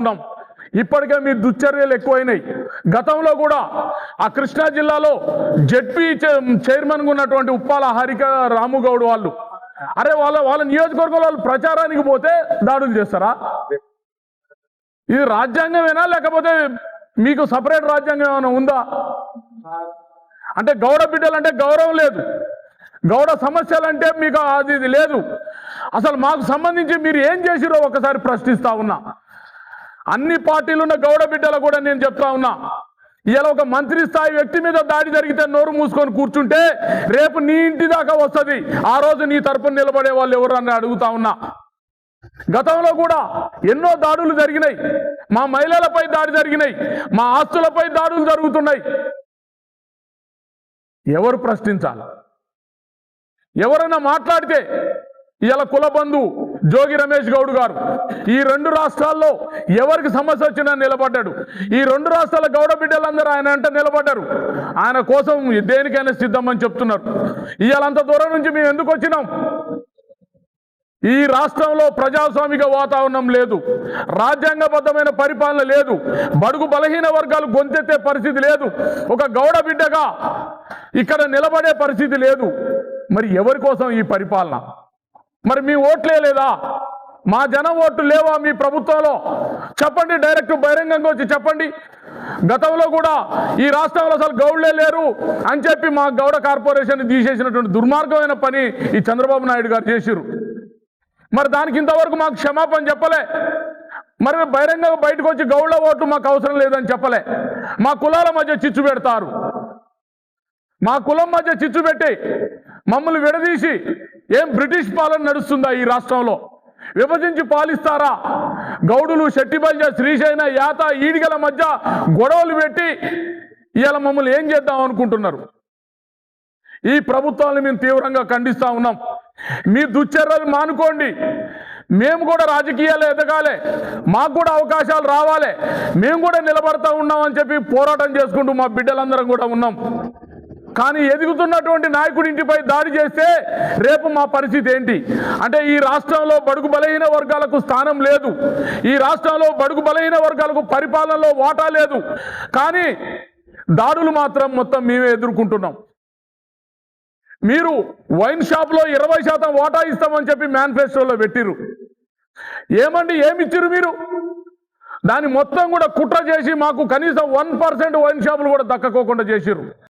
ఉన్నాం. ఇప్పటికే మీ దుశ్చర్యలు ఎక్కువైనాయి. గతంలో కూడా ఆ కృష్ణా జిల్లాలో జెడ్పీ చైర్మన్ ఉన్నటువంటి ఉప్పాల హరిక రాముగౌడ్ వాళ్ళు. అరే వాళ్ళ వాళ్ళ నియోజకవర్గంలో వాళ్ళు ప్రచారానికి పోతే దాడులు చేస్తారా? ఇది రాజ్యాంగమేనా? లేకపోతే మీకు సపరేట్ రాజ్యాంగం ఏమైనా ఉందా? అంటే గౌడ బిడ్డలు అంటే గౌరవం లేదు. గౌడ సమస్యలు అంటే మీకు అది ఇది లేదు. అసలు మాకు సంబంధించి మీరు ఏం చేసిరో ఒకసారి ప్రశ్నిస్తా ఉన్నా. అన్ని పార్టీలు ఉన్న గౌడ బిడ్డలు కూడా నేను చెప్తా ఉన్నా. ఇలా ఒక మంత్రి స్థాయి వ్యక్తి మీద దాడి జరిగితే నోరు మూసుకొని కూర్చుంటే రేపు నీ ఇంటి దాకా వస్తుంది. ఆ రోజు నీ తరపున నిలబడే వాళ్ళు ఎవరు అని అడుగుతా ఉన్నా. గతంలో కూడా ఎన్నో దాడులు జరిగినాయి. మా మహిళలపై దాడి జరిగినాయి. మా ఆస్తులపై దాడులు జరుగుతున్నాయి. ఎవరు ప్రశ్నించాలి? ఎవరైనా మాట్లాడితే ఇలా కులబంధు జోగి రమేష్ గౌడ్ గారు ఈ రెండు రాష్ట్రాల్లో ఎవరికి సమస్య వచ్చినా నిలబడ్డాడు. ఈ రెండు రాష్ట్రాల గౌడ బిడ్డలందరూ ఆయన అంటే నిలబడ్డారు. ఆయన కోసం దేనికైనా సిద్ధమని చెప్తున్నారు. ఇవాళంత దూరం నుంచి మేము ఎందుకు వచ్చినాం? ఈ రాష్ట్రంలో ప్రజాస్వామిక వాతావరణం లేదు. రాజ్యాంగబద్ధమైన పరిపాలన లేదు. బడుగు బలహీన వర్గాలు గొంతెత్తే పరిస్థితి లేదు. ఒక గౌడ బిడ్డగా ఇక్కడ నిలబడే పరిస్థితి లేదు. మరి ఎవరి కోసం ఈ పరిపాలన? మరి మీ ఓట్లే లేదా? మా జనం ఓట్లు లేవా మీ ప్రభుత్వంలో? చెప్పండి డైరెక్ట్ బహిరంగంగా వచ్చి చెప్పండి. గతంలో కూడా ఈ రాష్ట్రంలో అసలు గౌడ్లే లేరు అని చెప్పి మా గౌడ కార్పొరేషన్ తీసేసినటువంటి దుర్మార్గమైన పని ఈ చంద్రబాబు నాయుడు గారు చేసిరు మరి దానికి ఇంతవరకు మాకు క్షమాపణ చెప్పలే. మరి బహిరంగంగా బయటకు వచ్చి గౌడ ఓటు మాకు అవసరం లేదని చెప్పలే. మా కులాల మధ్య చిచ్చు పెడతారు. మా కులం మధ్య చిచ్చు పెట్టి మమ్మల్ని విడదీసి ఏం బ్రిటిష్ పాలన నడుస్తుందా ఈ రాష్ట్రంలో? విభజించి పాలిస్తారా? గౌడులు శెట్టిబల్జ శ్రీశైన యాత ఈడిగల మధ్య గొడవలు పెట్టి ఇలా మమ్మల్ని ఏం చేద్దాం అనుకుంటున్నారు? ఈ ప్రభుత్వాన్ని మేము తీవ్రంగా ఖండిస్తా ఉన్నాం. మీ దుశ్చర్యలు మానుకోండి. మేము కూడా రాజకీయాలు ఎదగాలి. మాకు కూడా అవకాశాలు రావాలి. మేము కూడా నిలబడతా ఉన్నాం అని చెప్పి పోరాటం చేసుకుంటూ మా బిడ్డలందరం కూడా ఉన్నాం. కానీ ఎదుగుతున్నటువంటి నాయకుడి ఇంటిపై దాడి చేస్తే రేపు మా పరిస్థితి ఏంటి? అంటే ఈ రాష్ట్రంలో బడుగు బలహీన వర్గాలకు స్థానం లేదు. ఈ రాష్ట్రంలో బడుగు బలహీన వర్గాలకు పరిపాలనలో వాటా లేదు. కానీ దాడులు మాత్రం మొత్తం మేమే ఎదుర్కొంటున్నాం. మీరు వైన్ షాప్లో ఇరవై శాతం వాటా ఇస్తామని చెప్పి మేనిఫెస్టోలో పెట్టిరు ఏమండి ఏమిచ్చిరు మీరు? దాన్ని మొత్తం కూడా కుట్ర చేసి మాకు కనీసం వన్ పర్సెంట్ వైన్ షాపులు కూడా దక్కకోకుండా చేసిరు